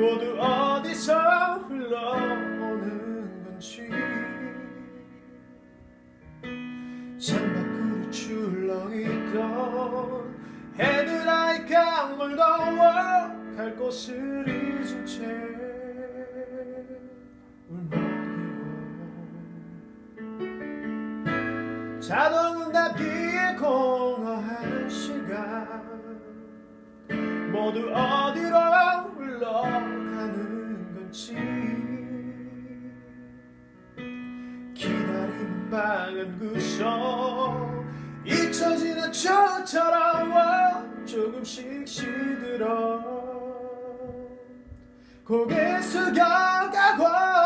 모두 어디서 흘러오는 건지. 창 밖으로 출렁이던 해드라이 강물 더워갈 곳을 잊은 채 울먹이고 자동응답기에 공허한 시간. 모두 어디로 흘러가는 건지 기다리는 방은 구석 잊혀지는 저처럼 조금씩 시들어 고개 숙여가고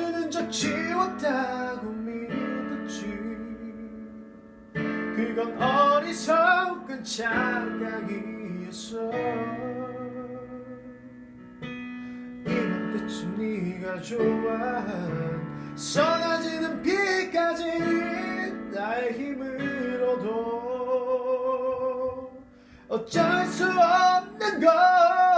모두는 저 지웠다고 믿었지. 그건 어리석은 착각이었어. 이럴 때쯤 네가 좋아 쏟아지는 비까지 나의 힘을 얻어 어쩔 수 없는 걸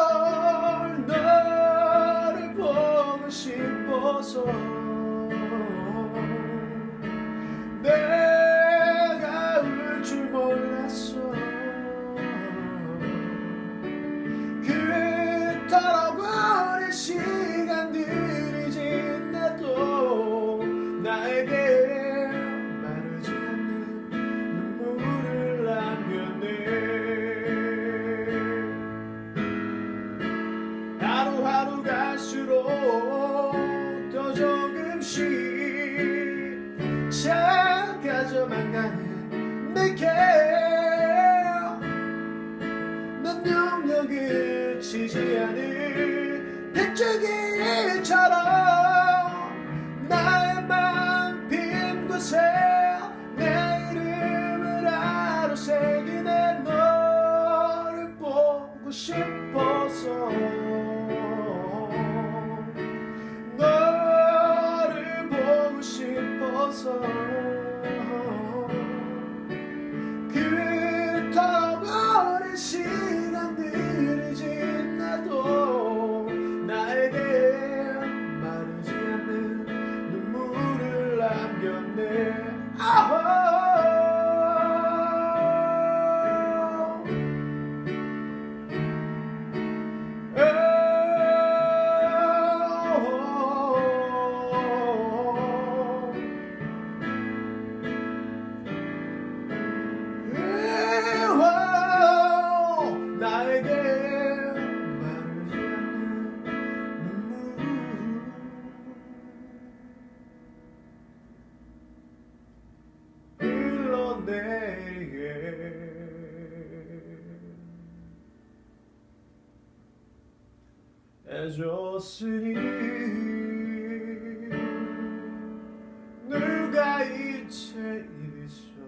조금씩 작아져만 가는 내게 넌 영영 그치지 않을 백조기처럼 내리게. 해줬으니 누가 이제 있어